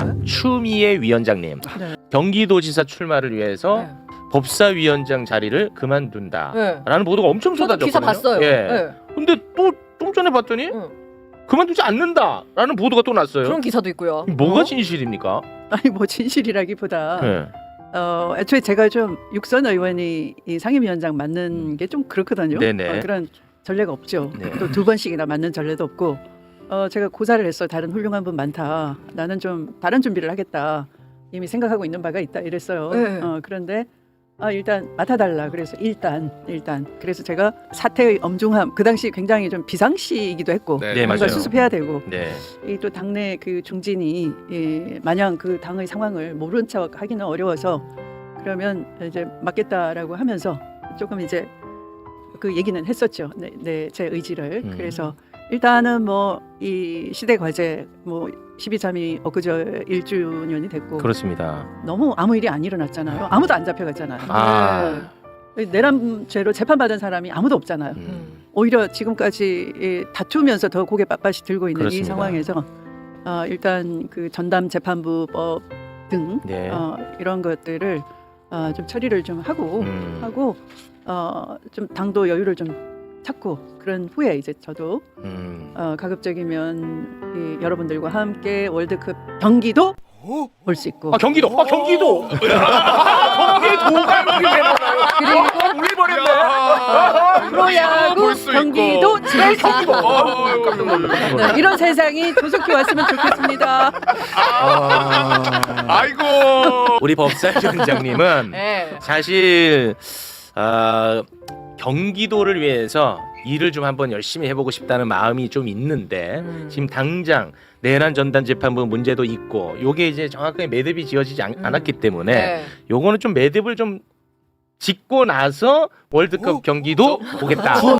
자, 추미애 위원장님. 네. 경기도지사 출마를 위해서 네. 법사위원장 자리를 그만둔다. 네. 라는 보도가 엄청 저도 쏟아졌거든요. 기사 봤어요. 예. 네. 근데 또 좀 전에 봤더니 응. 그만두지 않는다라는 보도가 또 났어요. 그런 기사도 있고요. 뭐가 어? 진실입니까? 아니 뭐 진실이라기보다 네. 어 애초에 제가 좀 육선 의원이 이 상임위원장 맡는 게 좀 그렇거든요. 네네. 어, 그런 전례가 없죠. 네. 또 두 번씩이나 맡는 전례도 없고 어 제가 고사를 했어. 다른 훌륭한 분 많다. 나는 좀 다른 준비를 하겠다. 이미 생각하고 있는 바가 있다 이랬어요. 네. 어 그런데 아 일단 맡아달라. 그래서 일단 일단 그래서 제가 사태의 엄중함 그 당시 굉장히 좀 비상시이기도 했고 네, 뭔가 맞아요. 수습해야 되고 네. 이 또 당내 그 중진이 예, 마냥 그 당의 상황을 모른 척 하기는 어려워서 그러면 이제 맡겠다라고 하면서 조금 이제 그 얘기는 했었죠. 네, 네, 제 의지를. 음. 그래서 일단은 뭐 이 시대 과제 뭐 12.3이 엊그저 1주년이 됐고 그렇습니다. 너무 아무 일이 안 일어났잖아요. 아무도 안 잡혀갔잖아요. 아. 내란죄로 재판받은 사람이 아무도 없잖아요. 음. 음. 오히려 지금까지 이 다투면서 더 고개 빳빳이 들고 있는 그렇습니다. 이 상황에서 어, 일단 그 전담 재판부법 등 네. 어, 이런 것들을 어, 좀 처리를 좀 하고 음. 하고 어, 좀 당도 여유를 좀 찾고 그런 후에 이제 저도 음. 어, 가급적이면 이 여러분들과 함께 월드컵 경기도 볼 수 있고 아 경기도. 아 경기도. 아, 경기도가? 그리고 울버렸네. 아, 프로야구 볼수 경기도 아유, 깜짝 놀랐네. 네, 이런 세상이 조속히 왔으면 좋겠습니다. 아이고. 우리 법사위원장님은 네. 사실 아, 경기도를 위해서 일을 좀 한번 열심히 해보고 싶다는 마음이 좀 있는데 음. 지금 당장 내란 전단 재판부 문제도 있고 요게 이제 정확하게 매듭이 지어지지 않, 음. 않았기 때문에 네. 요거는 좀 매듭을 좀 짓고 나서 월드컵 경기도 보겠다.